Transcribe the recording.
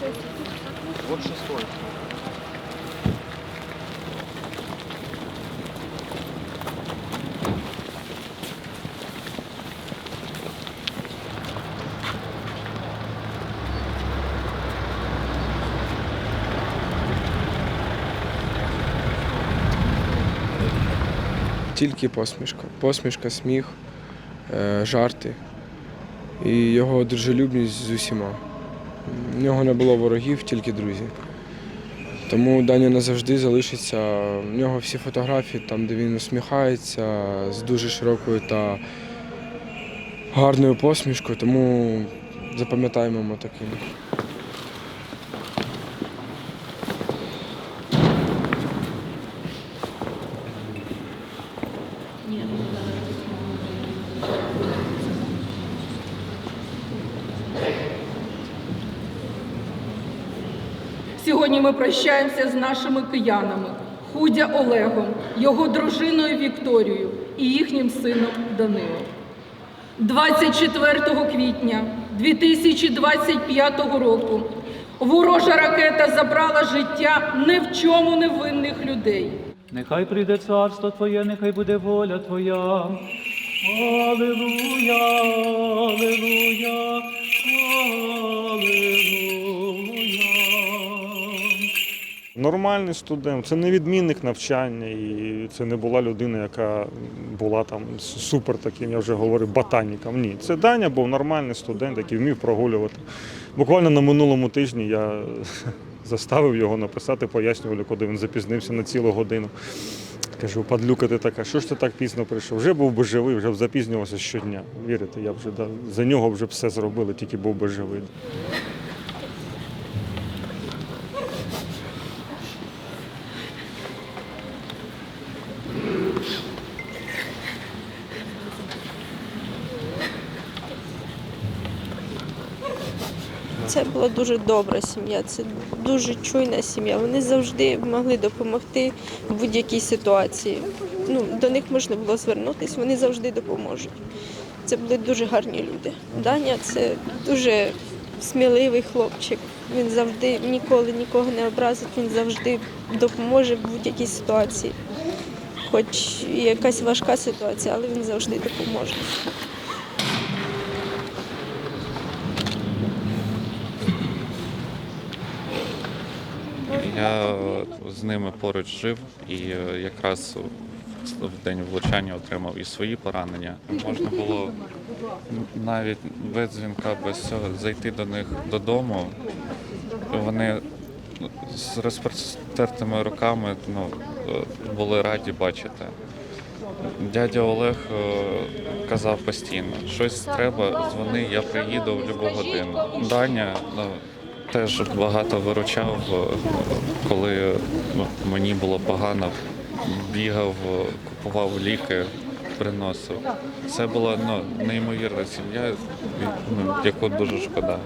Вот шестой. Тільки посмішка. Посмішка, сміх, е, жарти і його дружелюбність з усіма. В нього не було ворогів, тільки друзі. Тому Даня назавжди залишиться. В нього всі фотографії, там, де він усміхається з дуже широкою та гарною посмішкою, тому запам'ятаємо таким. Сьогодні ми прощаємося з нашими киянами Худя Олегом, його дружиною Вікторією і їхнім сином Данилом. 24 квітня 2025 року ворожа ракета забрала життя ні в чому невинних людей. Нехай прийде царство Твоє, нехай буде воля Твоя. Аллилуйя, аллилуйя. Нормальний студент, це не відмінник навчання, і це не була людина, яка була там супер таким, я вже говорив, ботаніком. Ні, це Даня був нормальний студент, який вмів прогулювати. Буквально на минулому тижні я заставив його написати, пояснювали, куди він запізнився на цілу годину. Кажу, падлюка ти така, що ж ти так пізно прийшов? Вже був би живий, вже б запізнювався щодня. Вірите, я вже за нього вже все зробили, тільки був би живий. Це була дуже добра сім'я, це дуже чуйна сім'я. Вони завжди могли допомогти в будь-якій ситуації. Ну, до них можна було звернутися, вони завжди допоможуть. Це були дуже гарні люди. Даня це дуже сміливий хлопчик. Він завжди ніколи нікого не образить, він завжди допоможе в будь-якій ситуації. Хоч якась важка ситуація, але він завжди допоможе. Я е, з ними поруч жив і е, якраз в- день влучання отримав і свої поранення. Можна було навіть без дзвінка, без цього зайти до них додому. Вони з розпростертими руками ну, е, були раді бачити. Дядя Олег казав постійно, щось треба, дзвони, я приїду в будь-яку годину. Даня ну, теж багато виручав, е, коли мені було погано, бігав, е, купував ліки, приносив. Це була ну, неймовірна сім'я, ну, яку дуже шкода.